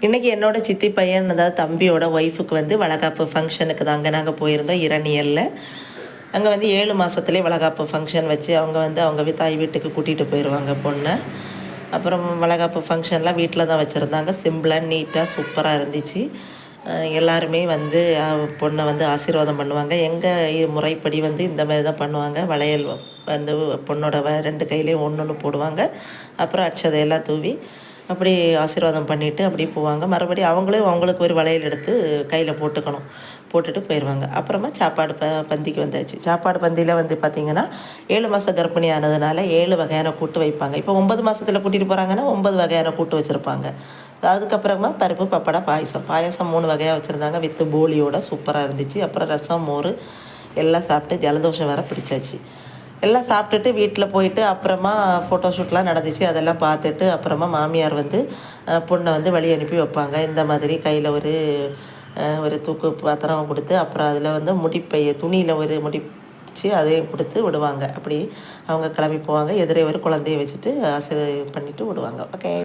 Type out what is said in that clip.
இன்றைக்கி என்னோட சித்தி பையன் அதாவது தம்பியோட ஒய்ஃபுக்கு வந்து வளகாப்பு ஃபங்க்ஷனுக்கு தான் அங்கே நாங்கள் போயிருந்தோம் இரணியலில். அங்கே வந்து ஏழு மாதத்துலேயே வளகாப்பு ஃபங்க்ஷன் வச்சு அவங்க வந்து அவங்க தாய் வீட்டுக்கு கூட்டிகிட்டு போயிடுவாங்க பொண்ணை. அப்புறம் வளகாப்பு ஃபங்க்ஷன்லாம் வீட்டில் தான் வச்சுருந்தாங்க. சிம்பிளாக நீட்டாக சூப்பராக இருந்துச்சு. எல்லாருமே வந்து பொண்ணை வந்து ஆசீர்வாதம் பண்ணுவாங்க. எங்கள் முறைப்படி வந்து இந்த மாதிரி தான் பண்ணுவாங்க. வளையல் வந்து பொண்ணோட வ- ரெண்டு கையிலையும் ஒன்று ஒன்று போடுவாங்க. அப்புறம் அட்சதையெல்லாம் தூவி அப்படி ஆசீர்வாதம் பண்ணிவிட்டு அப்படியே போவாங்க. மறுபடியும் அவங்களே அவங்களுக்கு ஒரு வளையல் எடுத்து கையில் போட்டுக்கணும். போட்டுட்டு போயிடுவாங்க அப்புறமா சாப்பாடு ப பந்திக்கு வந்தாச்சு. சாப்பாடு பந்தியில் வந்து பார்த்திங்கன்னா ஏழு மாதம் கர்ப்பிணி ஆனதுனால ஏழு வகையான கூட்டு வைப்பாங்க. இப்போ ஒன்பது மாதத்தில் கூட்டிகிட்டு போகிறாங்கன்னா ஒன்பது வகையான கூட்டு வச்சுருப்பாங்க. அதுக்கப்புறமா பருப்பு பப்படா பாயசம். பாயசம் மூணு வகையாக வச்சுருந்தாங்க. வித்து போலியோட சூப்பராக இருந்துச்சு. அப்புறம் ரசம் மோர் எல்லாம் சாப்பிட்டு ஜலதோஷம் வர பிடிச்சாச்சு. எல்லாம் சாப்பிட்டுட்டு வீட்டில் போயிட்டு அப்புறமா ஃபோட்டோஷூட்லாம் நடந்துச்சு. அதெல்லாம் பார்த்துட்டு அப்புறமா மாமியார் வந்து பொண்ணை வந்து வழி அனுப்பி வைப்பாங்க. இந்த மாதிரி கையில் ஒரு ஒரு தூக்கு பாத்திரம் கொடுத்து அப்புறம் அதில் வந்து முடிப்பைய துணியில் ஒரு முடிச்சு அதையும் கொடுத்து விடுவாங்க. அப்படி அவங்க கிளம்பி போவாங்க. எதிரே ஒரு குழந்தைய வச்சுட்டு ஆசிரியர் பண்ணிவிட்டு விடுவாங்க. ஓகே